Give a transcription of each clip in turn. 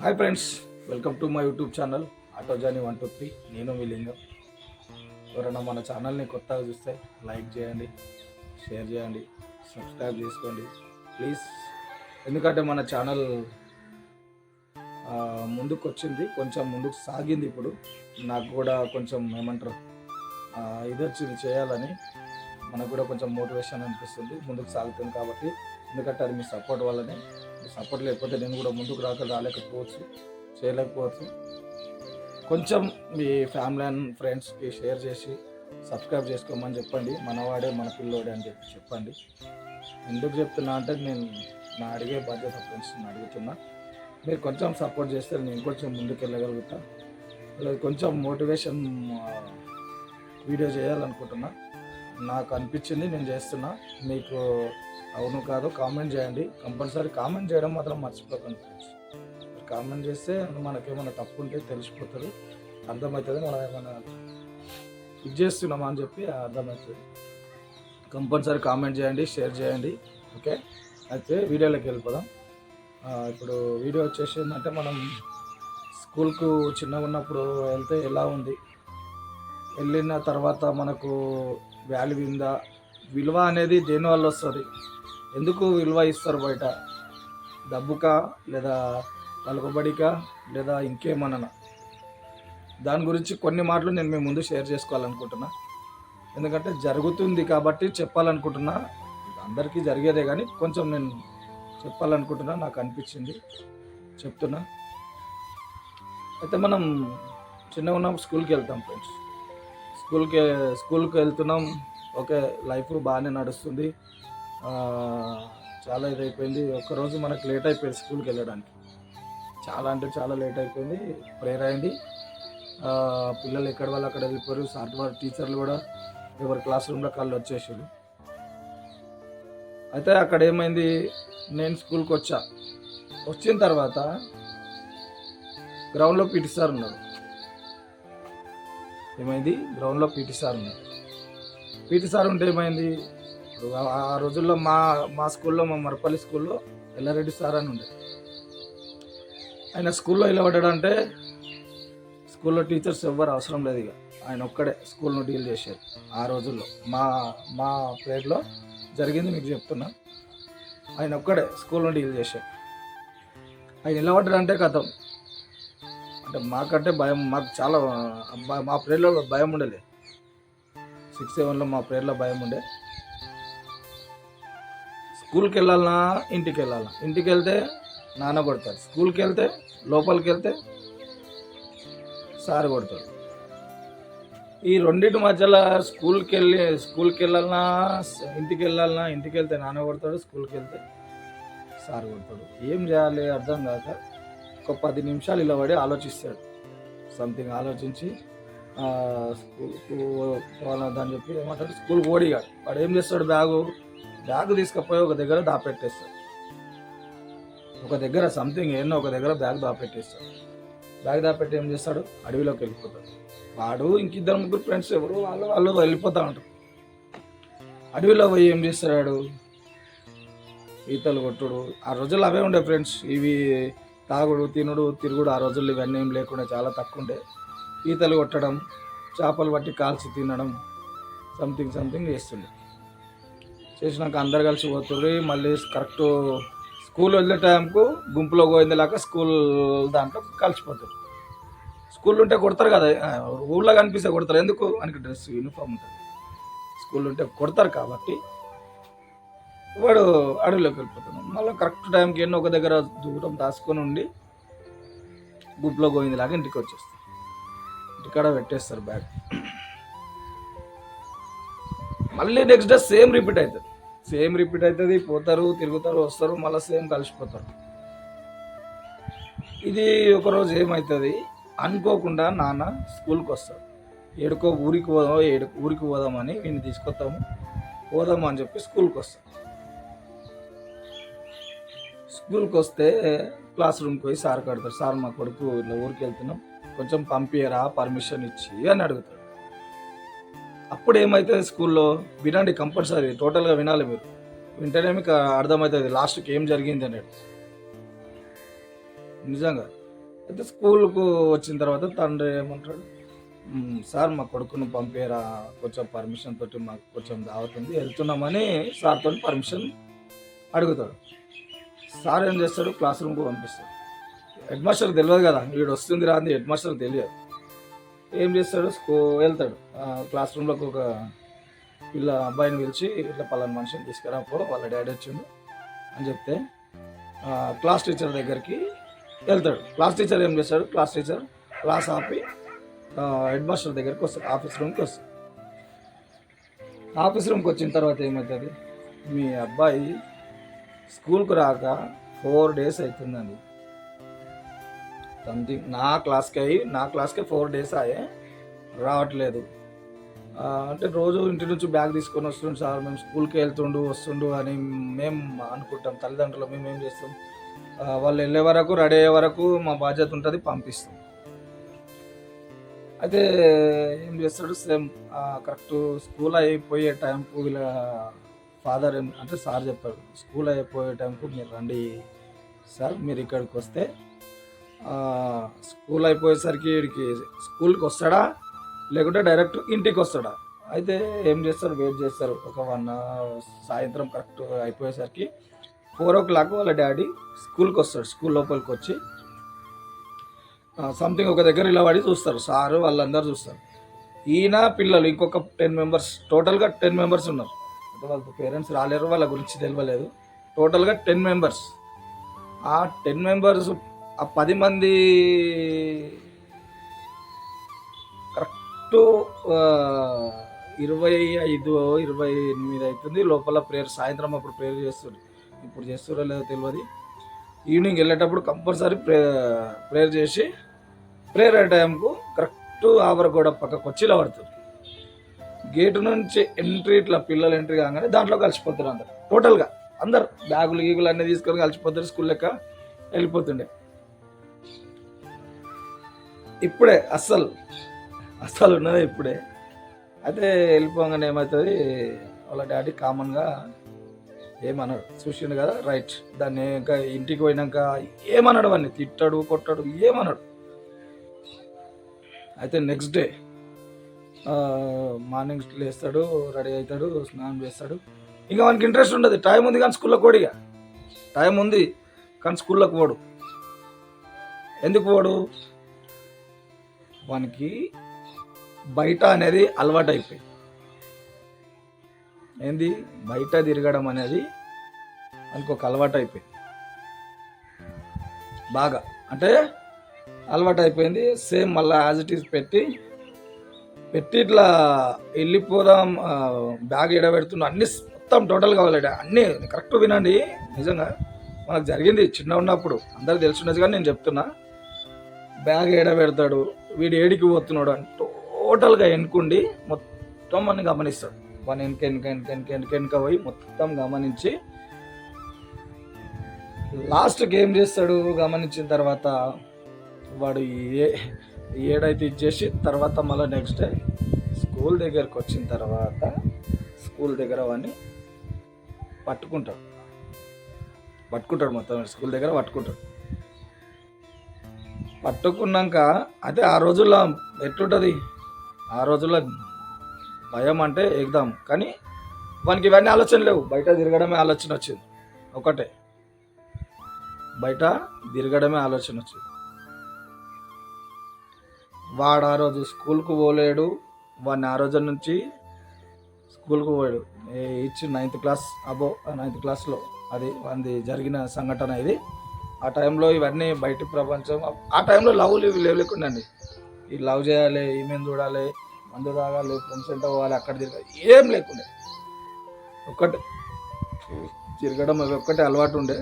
Hi friends welcome to my YouTube channel auto Johnny one two three నేను మీ లింగం. ఎవరైనా మన ఛానల్ని కొత్తగా చూస్తే లైక్ చేయండి షేర్ చేయండి సబ్స్క్రైబ్ చేసుకోండి. ప్లీజ్ ఎందుకంటే మన ఛానల్ ముందుకు వచ్చింది కొంచెం ముందుకు సాగింది ఇప్పుడు. నాకు కూడా కొంచెం ఏమంటారు ఇది వచ్చింది చేయాలని. మనకు కూడా కొంచెం మోటివేషన్ అనిపిస్తుంది ముందుకు సాగుతుంది కాబట్టి ఎందుకంటే అది మీ సపోర్ట్ వల్లనే మీ సపోర్ట్ లేకపోతే నేను కూడా ముందుకు రాక రాలేకపోవచ్చు చేయలేకపోవచ్చు. కొంచెం మీ ఫ్యామిలీ అండ్ ఫ్రెండ్స్కి షేర్ చేసి సబ్స్క్రైబ్ చేసుకోమని చెప్పండి. మనవాడే మన పిల్లోడే అని చెప్పి చెప్పండి. ఎందుకు చెప్తున్నా అంటే నేను నా అడిగే బాధ్యత ఫ్రెండ్స్ని అడుగుతున్నా. మీరు కొంచెం సపోర్ట్ చేస్తే నేను కొంచెం ముందుకు వెళ్ళగలుగుతా. కొంచెం మోటివేషన్ వీడియో చేయాలనుకుంటున్నా. నాకు అనిపించింది నేను చేస్తున్నా. మీకు అవును కాదు కామెంట్ చేయండి. కంపల్సరీ కామెంట్ చేయడం మాత్రం మర్చిపోకండి కామెంట్ చేస్తే మనకేమైనా తప్పు ఉంటే తెలిసిపోతుంది. అర్థమవుతుంది మనం ఏమైనా ఇది చేస్తున్నామా అని చెప్పి అర్థమవుతుంది. కంపల్సరీ కామెంట్ చేయండి షేర్ చేయండి. ఓకే? అయితే వీడియోలోకి వెళ్ళిపోదాం. ఇప్పుడు వీడియో వచ్చేసి ఏంటంటే మనం స్కూల్కు చిన్నగా ఉన్నప్పుడు వెళ్తే ఎలా ఉంది? వెళ్ళిన తర్వాత మనకు వాల్యూ ఉందా విలువ అనేది దేని వల్ల వస్తుంది? ఎందుకు విలువ ఇస్తారు బయట? డబ్బుకా లేదా పలుకుబడికా లేదా ఇంకేమన్నా? దాని గురించి కొన్ని మాటలు నేను మీ ముందు షేర్ చేసుకోవాలనుకుంటున్నా. ఎందుకంటే జరుగుతుంది కాబట్టి చెప్పాలనుకుంటున్నా. అందరికీ జరిగేదే కానీ కొంచెం నేను చెప్పాలనుకుంటున్నా నాకు అనిపించింది. చెప్తున్నా. అయితే మనం చిన్నగా ఉన్నప్పుడు స్కూల్కి వెళ్తాం ఫ్రెండ్స్. స్కూల్కి స్కూల్కి వెళ్తున్నాం. ఓకే లైఫ్ బాగానే నడుస్తుంది. చాలా ఇదైపోయింది. ఒక్కరోజు మనకు లేట్ అయిపోయింది స్కూల్కి వెళ్ళడానికి. చాలా అంటే చాలా లేట్ అయిపోయింది. ప్రేయర్ అయింది పిల్లలు ఎక్కడ వాళ్ళు అక్కడ వెళ్ళిపోయారు. సార్ వాళ్ళ టీచర్లు కూడా ఎవరి క్లాస్ రూమ్లో కళ్ళు వచ్చేసారు. అయితే అక్కడ ఏమైంది? నేను స్కూల్కి వచ్చా. వచ్చిన తర్వాత గ్రౌండ్లో పిటిస్తారు సార్ ఉన్నారు. ఏమైంది? గ్రౌండ్లో పీటీ సార్ ఉంది పీటీ సార్ ఉంటే ఏమైంది? ఇప్పుడు ఆ- రోజుల్లో మా మా స్కూల్లో మా మరపల్లి స్కూల్లో ఎల్లారెడ్డి సార్ అని ఉండే ఆయన స్కూల్లో ఇలా పడ్డాడంటే స్కూల్లో టీచర్స్ ఎవ్వరు అవసరం లేదు ఇక. ఆయన ఒక్కడే స్కూల్ను డీల్ చేసేది ఆ రోజుల్లో. మా మా ప్లేట్లో జరిగింది మీకు చెప్తున్నా. ఆయన ఒక్కడే స్కూల్ను డీల్ చేశాడు ఆయన ఎలా పడ్డాడంటే కథం. అంటే మాకంటే భయం మాకు చాలా మా ప్రేర్లో భయం ఉండలే సిక్స్ సెవెన్లో మా ప్రేర్లో భయం ఉండే. స్కూల్కి వెళ్ళాలన్నా ఇంటికి వెళ్ళాలా ఇంటికి వెళ్తే నాన్న కొడతాడు. స్కూల్కి వెళ్తే లోపలికి వెళ్తే సార్ కొడతాడు. ఈ రెండింటి మధ్యలో స్కూల్కి వెళ్ళి స్కూల్కి వెళ్ళాలన్నా ఇంటికి వెళ్ళాలన్నా ఇంటికి వెళ్తే నాన్న కొడతాడు స్కూల్కి వెళ్తే సార్ కొడతాడు. ఏం చేయాలి అర్థం కాక ఒక పది నిమిషాలు ఇలా పడి ఆలోచిస్తాడు. సంథింగ్ ఆలోచించి ఆ, స్కూల్కు చెప్పి ఏమంటాడు? స్కూల్ ఓడిగాడు వాడు ఏం చేస్తాడు? బ్యాగు బ్యాగ్ తీసుకుపోయి ఒక దగ్గర దాపెట్టేస్తాడు. ఒక దగ్గర సంథింగ్ ఏమో ఒక దగ్గర బ్యాగ్ దాపెట్టేస్తాడు. బ్యాగ్ దాపెట్టి ఏం చేస్తాడు? అడవిలోకి వెళ్ళిపోతాడు. వాడు ఇంకిద్దరు ముగ్గురు ఫ్రెండ్స్ ఎవరు వాళ్ళు వాళ్ళు వెళ్ళిపోతా ఉంటారు. అడవిలో పోయి ఏం చేస్తాడు? ఈతలు కొట్టుడు. ఆ రోజుల్లో అవే ఉండే ఫ్రెండ్స్. ఇవి తాగుడు తినుడు తిరుగుడు ఆ రోజుల్లో ఇవన్నీ ఏం లేకుండా చాలా తక్కువ ఉండే ఈతలు కొట్టడం చేపలు పట్టి కాల్చి తినడం సంథింగ్ సంథింగ్ చేస్తుండే. చేసినాక అందరు కలిసి పోతుండ్రి మళ్ళీ కరెక్ట్ స్కూల్ వెళ్ళే టైంకు గుంపులో పోయిందిలాక స్కూల్ దాంట్లో కలిసిపోతారు స్కూల్ ఉంటే కొడతారు కదా ఊళ్ళో కనిపిస్తే కొడతారు. ఎందుకు? అని డ్రెస్ యూనిఫామ్ ఉంటుంది. స్కూల్ ఉంటే కొడతారు కాబట్టి వాడు అడవిలోకి వెళ్ళిపోతున్నాడు మళ్ళీ కరెక్ట్ టైంకి ఎన్నో ఒక దగ్గర దూరం దాచుకొని ఉండి గుంపులో పోయిందిలాగా ఇంటికి వచ్చేస్తారు ఇంటికాడ పెట్టేస్తారు బ్యాగ్ మళ్ళీ నెక్స్ట్ డే సేమ్ రిపీట్ అవుతుంది సేమ్ రిపీట్ అవుతుంది పోతారు తిరుగుతారు వస్తారు మళ్ళీ సేమ్ కలిసిపోతారు. ఇది ఒకరోజు ఏమవుతుంది అనుకోకుండా నాన్న స్కూల్కి వస్తాడు. ఏడుకో ఊరికి పోదాం ఏడు ఊరికి పోదామని నేను తీసుకొస్తాము. పోదాము అని చెప్పి స్కూల్కి వస్తాం స్కూల్కి వస్తే క్లాస్ రూమ్కి పోయి సార్ కడతారు. సార్ మా కొడుకు ఇట్లా ఊరికి వెళ్తున్నాం. కొంచెం పంపియరా పర్మిషన్ ఇచ్చి అని అడుగుతాడు అప్పుడు ఏమవుతుంది స్కూల్లో? వినండి కంపల్సరీ టోటల్గా వినాలి మీరు. వింటేనే మీకు అర్థమవుతుంది లాస్ట్కి ఏం జరిగింది అనేది. నిజంగా. అయితే స్కూల్కు వచ్చిన తర్వాత తండ్రి ఏమంటాడు? సార్ మా కొడుకును పంపేరా కొంచెం పర్మిషన్ తోటి మాకు కొంచెం దావుతుంది వెళ్తున్నామని సార్తో పర్మిషన్ అడుగుతాడు. సార్ ఏం చేస్తాడు? క్లాస్ రూమ్కి పంపిస్తాడు. హెడ్ మాస్టర్కి తెలియదు కదా వీడు వస్తుంది రాంది హెడ్ మాస్టర్ తెలియదు. ఏం చేస్తాడు? స్కూ వెళ్తాడు. క్లాస్ రూమ్లోకి ఒక పిల్ల అబ్బాయిని పిలిచి ఇట్లా పలానా మనిషిని తీసుకురాపో వాళ్ళ డాడీ వచ్చిండు అని చెప్తే క్లాస్ టీచర్ దగ్గరికి వెళ్తాడు. క్లాస్ టీచర్ ఏం చేస్తాడు? క్లాస్ టీచర్ క్లాస్ ఆపి హెడ్ మాస్టర్ దగ్గరికి వస్తాడు ఆఫీస్ రూమ్కి వస్తాడు. ఆఫీస్ రూమ్కి వచ్చిన తర్వాత ఏమవుతుంది మీ అబ్బాయి స్కూల్కి రాక ఫోర్ డేస్ అవుతుందండి సంథింగ్ నా క్లాస్కి అయ్యి నా క్లాస్కి ఫోర్ డేస్ అయ్యే రావట్లేదు. అంటే రోజు ఇంటి నుంచి బ్యాగ్ తీసుకొని వస్తుండు సార్ మేము స్కూల్కి వెళ్తుండు వస్తుండు అని మేము అనుకుంటాం. తల్లిదండ్రులు మేము ఏం చేస్తాం? వాళ్ళు వెళ్ళే వరకు రెడీ అయ్యే వరకు మా బాధ్యత ఉంటుంది పంపిస్తాం. అయితే ఏం చేస్తాడు సేమ్ కరెక్ట్ స్కూల్ అయిపోయే టైంకు వీళ్ళ ఫాదర్ అంటే సార్ చెప్పాడు స్కూల్ అయిపోయే టైంకు మీరు రండి సార్ మీరు ఇక్కడికి వస్తే స్కూల్ అయిపోయేసరికి వీడికి స్కూల్కి వస్తాడా? లేకుంటే డైరెక్ట్ ఇంటికి వస్తాడా? అయితే ఏం చేస్తారు వెయిట్ చేస్తారు. ఒక వన్ సాయంత్రం కరెక్ట్ అయిపోయేసరికి ఫోర్ ఓ క్లాక్ వాళ్ళ డాడీ స్కూల్కి వస్తాడు స్కూల్ లోపలికి వచ్చి సంథింగ్ ఒక దగ్గర ఇలా పడి చూస్తారు సారు వాళ్ళందరూ చూస్తారు. ఈయన పిల్లలు ఇంకొక టెన్ మెంబర్స్ టోటల్గా టెన్ మెంబర్స్ ఉన్నారు. అంటే వాళ్ళ పేరెంట్స్ రాలేరు వాళ్ళ గురించి తెలియలేదు టోటల్గా టెన్ మెంబర్స్ ఆ టెన్ మెంబర్స్ ఆ పది మంది కరెక్ట్ ఇరవై ఐదు ఇరవై ఎనిమిది అవుతుంది లోపల ప్రేయర్ సాయంత్రం అప్పుడు ప్రేయర్ చేస్తారు. ఇప్పుడు చేస్తారో లేదో తెలియదు ఈవినింగ్ వెళ్ళేటప్పుడు కంపల్సరీ ప్రే ప్రేయర్ చేసి ప్రేయర్ టైంకు కరెక్ట్ ఆవరగోడ పక్కకు వచ్చి ఇలా పడుతుంది గేటు నుంచి ఎంట్రీ ఇట్లా పిల్లలు ఎంట్రీ కాగానే దాంట్లో కలిసిపోతారు అందరు. టోటల్గా అందరు బ్యాగులు గీగులు అన్నీ తీసుకొని కలిసిపోతారు స్కూల్ లెక్క వెళ్ళిపోతుండే. ఇప్పుడే అస్సలు అస్సలు ఉన్నదే ఇప్పుడే. అయితే వెళ్ళిపోగానే ఏమవుతుంది? వాళ్ళ డాడీ కామన్గా ఏమన్నాడు చూసిండు కదా రైట్. దాన్ని ఇంకా ఇంటికి పోయినాక ఏమన్నాడు వాడిని తిట్టాడు కొట్టాడు ఏమన్నాడు అయితే నెక్స్ట్ డే మార్నింగ్ లేస్తాడు రెడీ అవుతాడు స్నానం చేస్తాడు. ఇంకా మనకి ఇంట్రెస్ట్ ఉండదు. టైం ఉంది కానీ స్కూల్లో కోడిగా టైం ఉంది కానీ స్కూల్లోకి పోడు. ఎందుకు పోడు? వానికి బయట అనేది అలవాటు అయిపోయింది ఏంది? బయట తిరగడం అనేది వానికి ఒక అలవాటు అయిపోయింది బాగా. అంటే అలవాటు అయిపోయింది సేమ్ మళ్ళీ యాజ్ ఇట్ ఈస్ పెట్టి పెట్టి ఇట్లా వెళ్ళిపోదాం బ్యాగ్ ఎడబెడుతున్నా అన్ని మొత్తం టోటల్ కావాలి అన్నీ కరెక్ట్ వినండి నిజంగా. మనకు జరిగింది చిన్న ఉన్నప్పుడు అందరు తెలిసినది కానీ నేను చెప్తున్నా. బ్యాగ్ ఎడబెడతాడు వీడు ఏడికి పోతున్నాడు అని టోటల్గా ఎన్నుకుండి మొత్తం మనం గమనిస్తాడు. మన వెనక వెనక వెనక వెనక వెనక వెనక పోయి మొత్తం గమనించి లాస్ట్కి ఏం చేస్తాడు గమనించిన తర్వాత వాడు ఏ ఏడైతే ఇచ్చేసి తర్వాత మళ్ళీ నెక్స్ట్ డే స్కూల్ దగ్గరకు వచ్చిన తర్వాత స్కూల్ దగ్గర వాడిని పట్టుకుంటాడు. పట్టుకుంటాడు మొత్తం స్కూల్ దగ్గర పట్టుకుంటాడు. పట్టుకున్నాక అదే ఆ రోజుల్లో ఎట్లుంటుంది? ఆ రోజుల్లో భయం అంటే ఎగ్దాం. కానీ వానికి ఇవన్నీ ఆలోచన లేవు. బయట తిరగడమే ఆలోచన వచ్చింది. ఒకటే. బయట తిరగడమే ఆలోచన వచ్చింది. వాడు ఆ రోజు స్కూల్కు పోలేడు. వాడిని ఆ రోజు నుంచి స్కూల్కు పోయాడు. ఇచ్చి నైన్త్ క్లాస్ అబో నైన్త్ క్లాస్లో అది అది జరిగిన సంఘటన ఇది. ఆ టైంలో ఇవన్నీ బయట ప్రపంచం ఆ టైంలో లవ్ లేవు లేవు లేకుండండి ఈ లవ్ చేయాలి ఈమెను చూడాలి మందు తాగాలి ఫ్రెండ్స్ ఎంత పోవాలి అక్కడ తిరగాలి ఏం లేకుండే. ఒక్కటే తిరగడం అవి ఒక్కటే అలవాటు ఉండే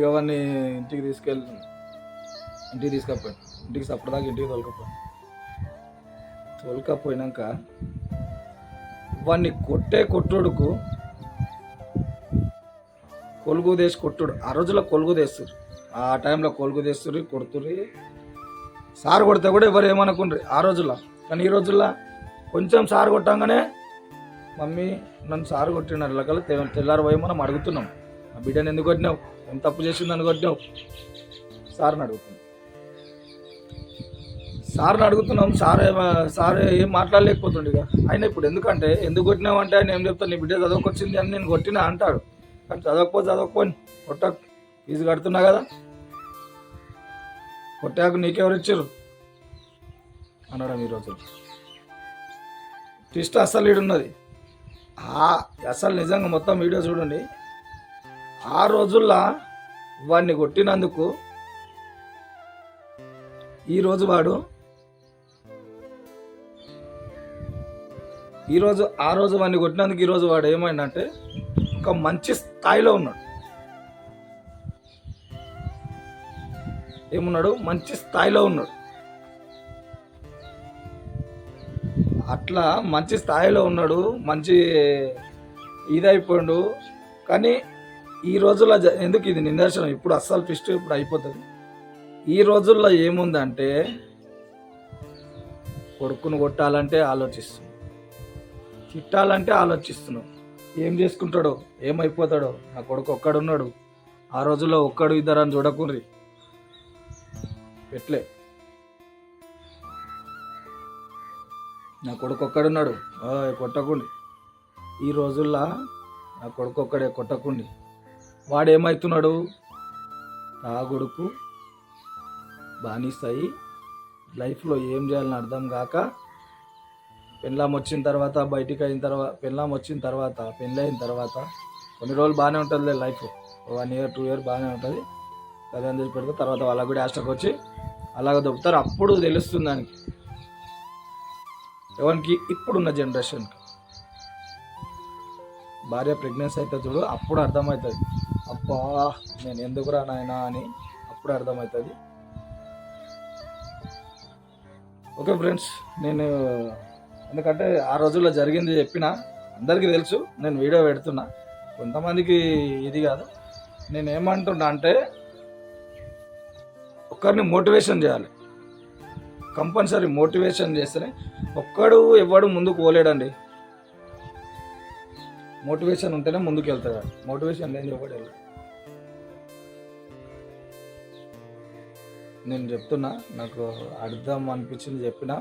ఇవన్నీ ఇంటికి తీసుకెళ్ళి ఇంటికి తీసుకపోయాను ఇంటికి సప్పటిదాకా ఇంటికి తోలుకపోయాను తోలుకపోయినాక వాడిని కొట్టే కొట్టుడుకు కొలుగు తీసి కొట్టుడు. ఆ రోజుల్లో కొలుగు తీస్తారు ఆ టైంలో కొలుగు తీస్తారు కొడుతుర్రి. సార్ కొడితే కూడా ఎవరు ఏమనుకుండ్రి? ఆ రోజుల్లో. కానీ ఈ రోజుల్లో కొంచెం సార్ కొట్టంగానే మమ్మీ నన్ను సార్ కొట్టినారు. ఇలా తెల్లారు పోయి మనం అడుగుతున్నాం. ఆ బిడ్డను ఎందుకు కొట్టినావు? ఏం తప్పు చేసిందని కొట్టినావు? సార్ని అడుగుతున్నాం. సార్ని అడుగుతున్నాం సార్ సార్ ఏం మాట్లాడలేకపోతుండే ఇక. ఆయన ఇప్పుడు ఎందుకంటే ఎందుకు కొట్టినామంటే ఆయన ఏం చెప్తాను నీ బిడ్డ చదవకొచ్చింది అని నేను కొట్టినా అంటాడు. కానీ చదవకపోతే చదవకపోని కొట్ట ఫీజు కడుతున్నా కదా. కొట్టాక నీకెవరు ఇచ్చారు అనడం ఈరోజు ట్విస్ట్ అస్సలు ఈడున్నది. ఆ అసలు నిజంగా మొత్తం వీడియో చూడండి. ఆ రోజుల్లో వాడిని కొట్టినందుకు ఈరోజు వాడు ఈరోజు ఆ రోజు వాడిని కొట్టినందుకు ఈరోజు వాడు ఏమైందంటే ఒక మంచి స్థాయిలో ఉన్నాడు. ఏమున్నాడు? మంచి స్థాయిలో ఉన్నాడు. అట్లా మంచి స్థాయిలో ఉన్నాడు మంచి ఇదైపోయాడు. కానీ ఈ రోజుల్లో జ- ఎందుకు ఇది నిదర్శనం? ఇప్పుడు అస్సలు ఫిస్ట్ ఇప్పుడు అయిపోతుంది. ఈ రోజుల్లో ఏముందంటే కొడుకును కొట్టాలంటే ఆలోచిస్తుంది తిట్టాలంటే ఆలోచిస్తున్నాం ఏం చేసుకుంటాడో? ఏమైపోతాడో? నా కొడుకు ఒక్కడున్నాడు. ఆ రోజుల్లో ఒక్కడు ఇద్దరు అని చూడకుండ్రి ఎట్లే నా కొడుకు ఒక్కడున్నాడు. కొట్టకుండి ఈ రోజుల్లో నా కొడుకు ఒక్కడే కొట్టకుండి వాడు ఏమవుతున్నాడు తాగుడుకు బానిస్తాయి లైఫ్లో ఏం చేయాలని అర్థం కాక పెళ్ళాం వచ్చిన తర్వాత బయటికి అయిన తర్వాత పెళ్ళాం వచ్చిన తర్వాత పెళ్ళి అయిన తర్వాత కొన్ని రోజులు బాగానే ఉంటుంది life. One year two year బాగానే ఉంటుంది. చదివని తెలిసి పెడితే తర్వాత వాళ్ళకి కూడా హాస్టల్కి వచ్చి అలాగ దొబ్బుతారు. అప్పుడు తెలుస్తుంది దానికి. ఎవరికి? ఇప్పుడున్న జనరేషన్కి భార్య ప్రెగ్నెన్సీ అయితే చూడు అప్పుడు అర్థమవుతుంది. అబ్బా నేను ఎందుకురా నాయనా అని అప్పుడు అర్థమవుతుంది. ఓకే ఫ్రెండ్స్ నేను ఎందుకంటే ఆ రోజుల్లో జరిగింది చెప్పిన అందరికీ తెలుసు నేను వీడియో పెడుతున్నా. కొంతమందికి ఇది కాదు. నేను ఏమంటున్నా అంటే ఒక్కరిని మోటివేషన్ చేయాలి. కంపల్సరీ మోటివేషన్ చేస్తేనే ఒక్కడు ఎవడు ముందుకు పోలేడండి. మోటివేషన్ ఉంటేనే ముందుకు వెళ్తాడు మోటివేషన్ లేని ఎవడు వెళ్ళాడు నేను చెప్తున్నా నాకు అర్థం అనిపించింది చెప్పిన.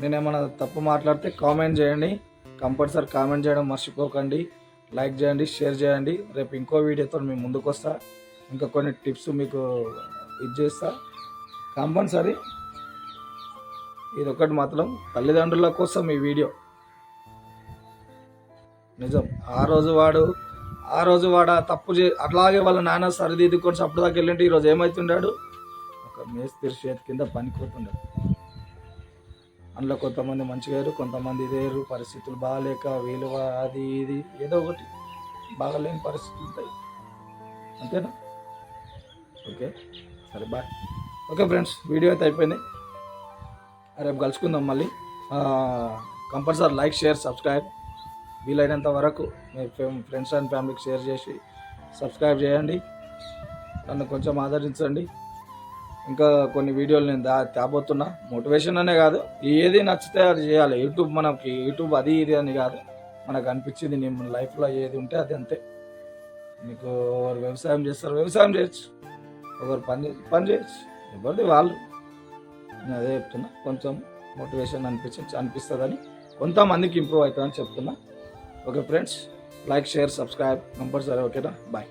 నేను ఏమైనా తప్పు మాట్లాడితే కామెంట్ చేయండి. కంపల్సరీ కామెంట్ చేయడం మర్చిపోకండి. లైక్ చేయండి షేర్ చేయండి. రేపు ఇంకో వీడియోతో మేము ముందుకు వస్తా. ఇంకా కొన్ని టిప్స్ మీకు ఇది చేస్తా. కంపల్సరీ ఇది ఒకటి మాత్రం తల్లిదండ్రుల కోసం ఈ వీడియో. నిజం. ఆ రోజు వాడు ఆ రోజు వాడు తప్పు చే అట్లాగే వాళ్ళ నాన్న సరిదిద్దుకొని చప్పుడు దాకా వెళ్ళింటే ఈరోజు ఏమవుతుండాడు ఒక మేస్త్రి చేతి కింద పనిపోతుండాడు అందులో కొంతమంది మంచిగా వేరు కొంతమంది వేరు పరిస్థితులు బాగాలేక విలువ అది ఇది ఏదో ఒకటి. బాగలేని పరిస్థితులు ఉంటాయి. అంతేనా? ఓకే సరే బాయ్. ఓకే ఫ్రెండ్స్ వీడియో అయితే అయిపోయింది. రేపు కలుసుకుందాం మళ్ళీ. Compulsory like share subscribe. వీలైనంత వరకు మీ ఫ్రెండ్స్ అండ్ ఫ్యామిలీకి షేర్ చేసి సబ్స్క్రైబ్ చేయండి. నన్ను కొంచెం ఆదరించండి. ఇంకా కొన్ని వీడియోలు నేను దా తేబోతున్నా మోటివేషన్ అనే కాదు. ఏది నచ్చితే అది చేయాలి. యూట్యూబ్ మనకి యూట్యూబ్ అది ఇది అని కాదు. మనకు అనిపించింది నేను లైఫ్లో ఏది ఉంటే అది అంతే. మీకు ఒకరు వ్యవసాయం చేస్తారు వ్యవసాయం చేయొచ్చు. ఒకరు పని చే- పని చేయొచ్చు. ఎవరిది వాళ్ళు. నేను అదే చెప్తున్నా. కొంచెం మోటివేషన్ అనిపించ అనిపిస్తుందని కొంతమందికి ఇంప్రూవ్ అవుతుందని చెప్తున్నా. Okay friends like share subscribe compulsory ఓకేనా బాయ్